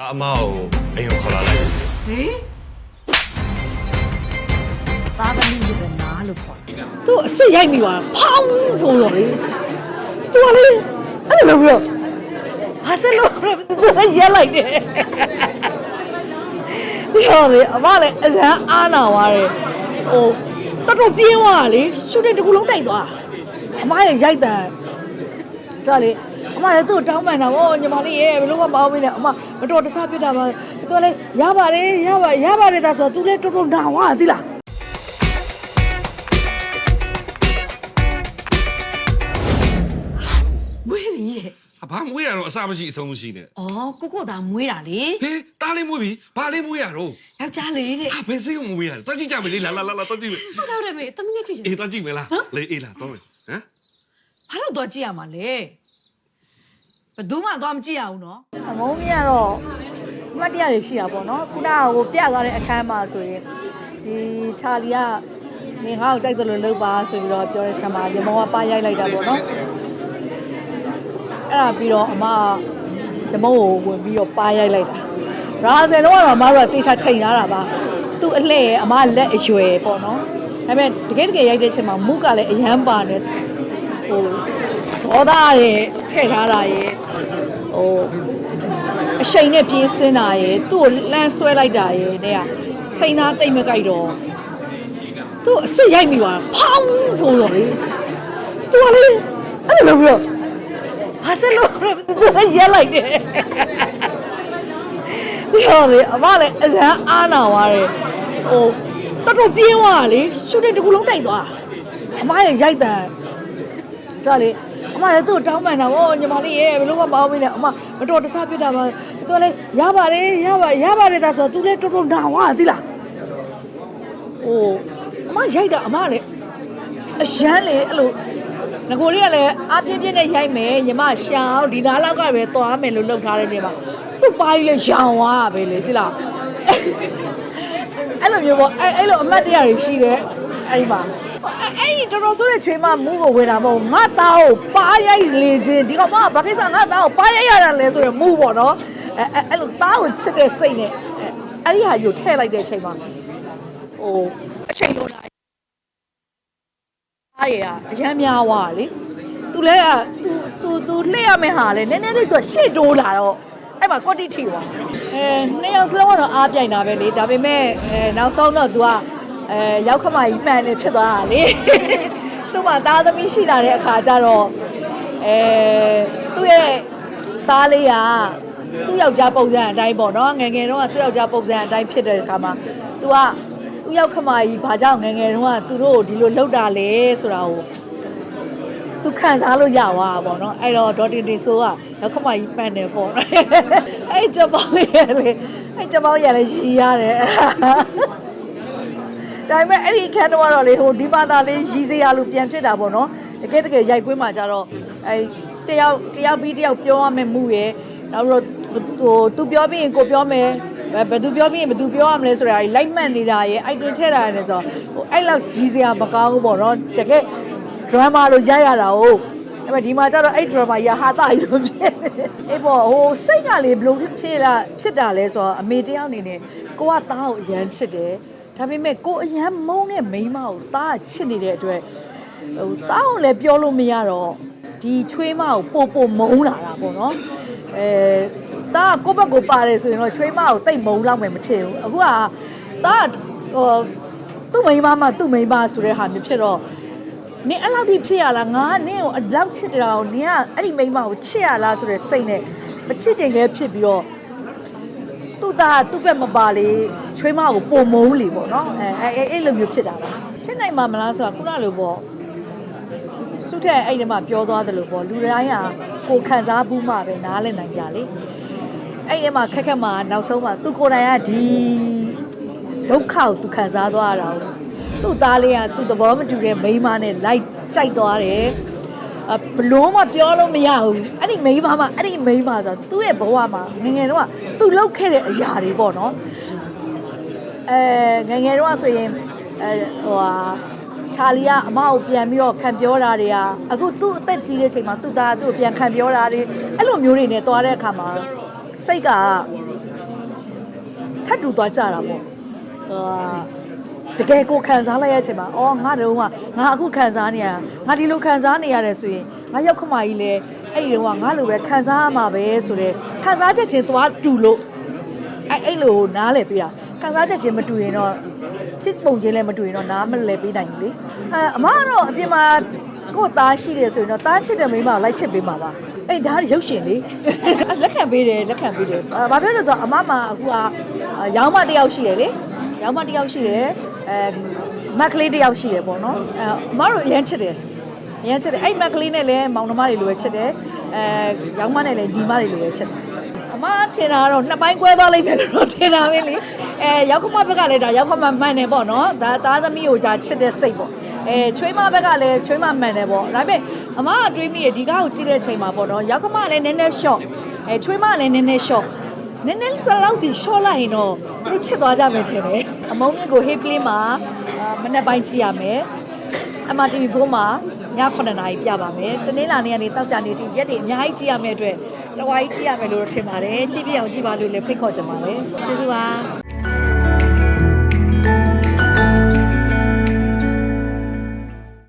ဒါအမကိုအိမ်ကိုခေါ်လာလိုက် ဟေးသားသမီးတွေနားလို့ခေါ်တာသူအစ်စ်ရိုက်မိသွားဖောင်းဆိုတော့လေသူကလေအဲ့လိုလုပ်ပြီးတော့ဟာဆက်လို့သူကရက်လိုက်တယ်ဒီဟောလေအမလည်းအစမ်းအားနာသွားတယ်ဟိုတော်တော်ပြင်းသွားတာလေရှူတင်တစ်ခုလုံးတိုက်သွားအမလည်းရိုက်တယ်ဆိုတော့လေ အမလည်းသူ့ကိုတောင်းပန်တာဗောညီမလေးရဲ့ဘယ်လိုမှမအောင်မနဲ့အမမတော်တဆဖြစ်တာပါသူကလည်းရပါတယ်ရပါရပါတယ်ဒါဆိုတော့သူလည်းတော်တော်နာသွားသီလားမွေးပြီရဲ့။ဘာမွေးရတော့အစမရှိအဆုံးမရှိနဲ့။အော်ကိုကိုသာမွေးတာလေ။ဟေးတားလေးမွေးပြီ။ဘာလေးမွေးရတော့။ယောက်ျားလေးတဲ့။အာဘယ်စိတ်မွေးရလဲ။တွက်ကြည့်ကြမယ်လေလာလာလာလာတွက်ကြည့်မယ်ဟုတ်တယ်ဟုတ်တယ်မေတမငယ်ကြည့်ချင်။အေးတွက်ကြည့်မယ်လား။လေအေးလားတော့မယ်။ဟမ်။ဘာလို့တော့ကြည့်ရမှာလဲ။ ဘယ်သူမှတော့မကြည့်ရဘူးနော်အမုန်းကြီးကတော့အမှတ်တရတွေရှိတာပေါ့နော်ခုနကဟိုပြသွားတဲ့အခန်းမှာဆိုရင်ဒီချာလီကနေငါ့ကိုကြိုက်တယ်လို့လုပ်ပါဆိုပြီးတော့ပြောတဲ့ချက်မှာရမောကပါရိုက်လိုက်တာပေါ့နော်အဲ့ဒါပြီးတော့အမကရမောကိုဝင်ပြီးတော့ပါရိုက်လိုက်တာရာဇယ်တော့ကတော့အမတို့ကတေချာချိန်ထားတာပါသူ့အလှဲ့ရဲ့အမလက်အရွယ်ပေါ့နော်ဒါပေမဲ့တကယ်တကယ်ရိုက်တဲ့ချက်မှာမုကလည်းအရန်ပါနေဟိုဒေါသရဲ့ထည့်ထားတာရဲ့ ဟိုအရှိန်နဲ့ပြေးစင်းတာရယ်သူ့ကိုလမ်းဆွဲလိုက်တာရယ်တဲ့ကချိန်သားတိတ်မကြိုက်တော့သူ့အစ်စ်ရိုက်မိသွားဖောင်းဆိုတော့လေသူကလေအဲ့လိုလုပ်ပြီးတော့ဟာဆက်လို့သူကရက်လိုက်တယ်ဒီဟောလေအမလည်းအစမ်းအားနာသွားတယ်ဟိုတော်တော်ပြင်းသွားတာလေရှူတင်တစ်ခုလုံးတိုက်သွားအမလည်းရိုက်တယ်ဆိုတော့လေ အမလည်းသူ့ကိုတောင်းပန်တာဗောညီမလေးရဲ့ဘယ်လိုမှမအောင်မနဲ့အမမတော်တဆဖြစ်တာပါသူကလည်းရပါတယ်ရပါရပါတယ်ဒါဆိုတော့သူလည်းတော်တော်နာသွားသီလားဟိုအမရိုက်တာအမလည်းအရန်လေအဲ့လိုငကိုလေးကလည်းအပြင်းပြင်းနဲ့ရိုက်မယ်ညီမရှောင်းဒီနားလောက်ကပဲသွားမယ်လို့လုပ်ထားတဲ့နေမှာသူ့ပါကြီးလည်းရောင်သွားပဲလေသီလားအဲ့လိုမျိုးပေါ့အဲ့အဲ့လိုအမတ်တရားတွေရှိတယ်အဲ့ဒီမှာ အဲ့အဲ့ဒီတော်တော်ဆိုးတဲ့ချွေးမမူးကိုဝင်တာမဟုတ်ငါသားကိုပါရိုက်လေခြင်းဒီကောင်မဘာကိစ္စငါသားကိုပါရိုက်ရတာလဲဆိုရမူးပေါ့နော်အဲအဲ့အဲ့လိုသားကိုချစ်တဲ့စိတ်နဲ့အဲ့အဲ့ဒီဟာယူထည့်လိုက်တဲ့အချိန်မှာဟိုအချိန်လိုလာအားရအရမ်းများသွားတာလေသူလဲကသူသူသူလှည့်ရမယ့်ဟာလဲနည်းနည်းလေးသူရှေ့တိုးလာတော့အဲ့မှာကွက်တိထီသွားအဲနှစ်ယောက်စလုံးကတော့အားပြိုင်တာပဲလေဒါပေမဲ့အဲနောက်ဆုံးတော့ तू က အဲရောက်ခမကြီးမှန်နေဖြစ်သွားတာလေသူ့မှာသားသမီးရှိလာတဲ့အခါကျတော့အဲသူ့ရဲ့သားလေးကသူ့ယောက်ျားပုံစံအတိုင်းပေါ့နော်ငယ်ငယ်တော့ကသူ့ယောက်ျားပုံစံအတိုင်းဖြစ်တဲ့အခါမှာ तू ကသူ့ရောက်ခမကြီးဘာကြောင့်ငယ်ငယ်တော့ကသူတို့ကိုဒီလိုလှုပ်တာလဲဆိုတာကိုသူခံစားလို့ရသွားတာပေါ့နော်အဲ့တော့ဒေါ်တင်တင်ဆိုးကရောက်ခမကြီးဖန်တယ်ပေါ့အဲ့ချက်ပေါင်းရဲ့လေအဲ့ချက်ပေါင်းရဲ့လေရီရတယ် ဒါပေမဲ့အဲ့ဒီအခန်းတော့ကတော့လေဟိုဒီဘာသာလေးရီစရာလို့ပြန်ဖြစ်တာပေါ့နော်တကယ်တကယ်ရိုက်ကွင်းမှာကြတော့အဲတယောက်တယောက်ပြီးတယောက်ပြောရမယ်မှုရယ်နောက်တော့ဟိုသူပြောပြီးရင်ကိုပြောမယ်ဘယ်သူပြောပြီးရင်ဘယ်သူပြောရမလဲဆိုတာလိုက်မှတ်နေတာရယ်အိုက်တင်ထည့်တာရယ်ဆိုတော့ဟိုအဲ့လောက်ရီစရာမကောင်းဘူးပေါ့နော်တကယ် drama လို့ရိုက်ရတာဟုတ်အဲ့မဲ့ဒီမှာကျတော့အဲ့ drama ရဟာတာကြီးလို့ဖြစ်နေတယ်အေးပေါ့ဟိုစိတ်ကလေဘယ်လိုဖြစ်လာဖြစ်တာလဲဆိုတော့အမေတယောက်အနေနဲ့ကိုကသားကိုအရန်ချစ်တယ် ဒါပေမဲ့ကိုအရန်မုန်းတဲ့မိန်းမကိုသားကချစ်နေတဲ့အတွက်ဟိုသားကိုလည်းပြောလို့မရတော့ဒီချွေးမကိုပို့ပို့မုန်းလာတာပေါ့နော်အဲသားကကိုယ့်ဘက်ကိုပါတယ်ဆိုရင်တော့ချွေးမကိုတိတ်မုန်းလောက်မယ်မထင်ဘူးအခုကသားကဟိုသူ့မိန်းမမှသူ့မိန်းမဆိုတဲ့ဟာမျိုးဖြစ်တော့နင်အဲ့လောက်ထိဖြစ်ရလားငါနင့်ကိုအလောက်ချစ်တာကိုနင်ကအဲ့ဒီမိန်းမကိုချစ်ရလားဆိုတဲ့စိတ်နဲ့မချစ်တင်ခဲဖြစ်ပြီးတော့ သူ့သားသူ့ဘက်မပါလေချွေးမကိုပုံမုံလေပေါ့နော်အဲအဲအဲ့လိုမျိုးဖြစ်တာပါဖြစ်နိုင်မှာမလားဆိုတာခုနလိုပေါ့စုထက်အဲ့ဒီမှာပြောသွားတယ်လို့ပေါ့လူတိုင်းဟာကိုခံစားဘူးမှပဲနားလည်နိုင်ကြလေအဲ့ဒီမှာခက်ခက်မှာနောက်ဆုံးမှာသူကိုယ်တိုင်ကဒီဒုက္ခကိုသူခံစားသွားရတာကိုသူ့သားလေးကသူ့သဘောမတူတဲ့မိန်းမနဲ့လိုက်ကြိုက်သွားတယ်အ ဘလို့မှပြောလို့မရဘူးအဲ့ဒီမိန်းမမှအဲ့ဒီမိန်းမဆိုတော့သူ့ရဲ့ဘဝမှာငယ်ငယ်တော့ကသူလှုပ်ခဲ့တဲ့အရာတွေပေါ့နော်အဲငယ်ငယ်တော့ဆိုရင်အဲဟိုဟာချာလီကအမကိုပြန်ပြီးတော့ခံပြောတာတွေကအခုသူ့အသက်ကြီးတဲ့အချိန်မှာသူ့သားကသူ့ကိုပြန်ခံပြောတာတွေအဲ့လိုမျိုးတွေနဲ့တွားတဲ့အခါမှာစိတ်ကထပ်တူသွားကြတာပေါ့အာ တကယ်ကိုခံစားလိုက်ရချင်ပါအော်ငါတုန်းကငါအခုခံစားနေရငါဒီလိုခံစားနေရတယ်ဆိုရင်ငါရောက်ခမကြီးလဲအဲ့ဒီတုန်းကငါလိုပဲခံစားရမှာပဲဆိုတော့ခံစားချက်ချင်းသွားတူလို့အဲ့အဲ့လိုနားလဲပေးတာခံစားချက်ချင်းမတူရင်တော့ဖြစ်ပုံချင်းလည်းမတူရင်တော့နားမလဲပေးနိုင်ဘူးလေအဲအမကတော့အပြင်မှာကိုယ့်သားရှိတယ်ဆိုရင်တော့သားရှိတဲ့မိန်းမကိုလိုက်ချစ်ပေးမှာပါအဲ့ဒါရုပ်ရှင်လေလက်ခံပေးတယ်လက်ခံပေးတယ်အာဘာဖြစ်လို့လဲဆိုတော့အမမအခုကရောင်းမတစ်ယောက်ရှိတယ်လေရောင်းမတစ်ယောက်ရှိတယ် အဲမက်ကလေးတစ်ယောက်ရှိတယ်ပေါ့နော်အဲအမတို့အရင်ချစ်တယ်အရင်ချစ်တယ်အဲ့မက်ကလေးနဲ့လည်းမောင်နှမတွေလိုပဲချစ်တယ်အဲရောင်းမနဲ့လည်းညီမတွေလိုပဲချစ်တယ်အမထင်တာကတော့နှစ်ပိုင်းကွဲသွားလိမ့်မယ်လို့တော့ထင်တာပဲလေအဲရောက်ခမဘက်ကလည်းဒါရောက်ခမမှန်တယ်ပေါ့နော်ဒါသားသမီးကိုじゃချစ်တဲ့စိတ်ပေါ့အဲချွေးမဘက်ကလည်းချွေးမမှန်တယ်ပေါ့ဒါပေမဲ့အမကတွေးမိရဒီကားကိုကြည့်တဲ့အချိန်မှာပေါ့နော်ရောက်ခမလည်းနည်းနည်း short အဲချွေးမလည်းနည်းနည်း short နည်းနည်းစလောက်စီ short လိုက်ရင်တော့သူတို့ချစ်သွားကြမယ်ထင်တယ် အမုံမြင့်ကို hit play မှာအာမနေ့ပိုင်းကြည့်ရမယ်အမ TV4 မှာည9:00နာရီပြပါမယ်တနင်္လာနေ့ကနေတောက်ကြနေထိရက်တွေအများကြီးကြည့်ရမယ့်အတွက်တဝါကြီးကြည့်ရမယ်လို့တော့ထင်ပါတယ်ကြည့်ပြအောင်ကြည့်ပါလို့လည်းဖိတ်ခေါ်ချင်ပါတယ်ကျေးဇူးပါ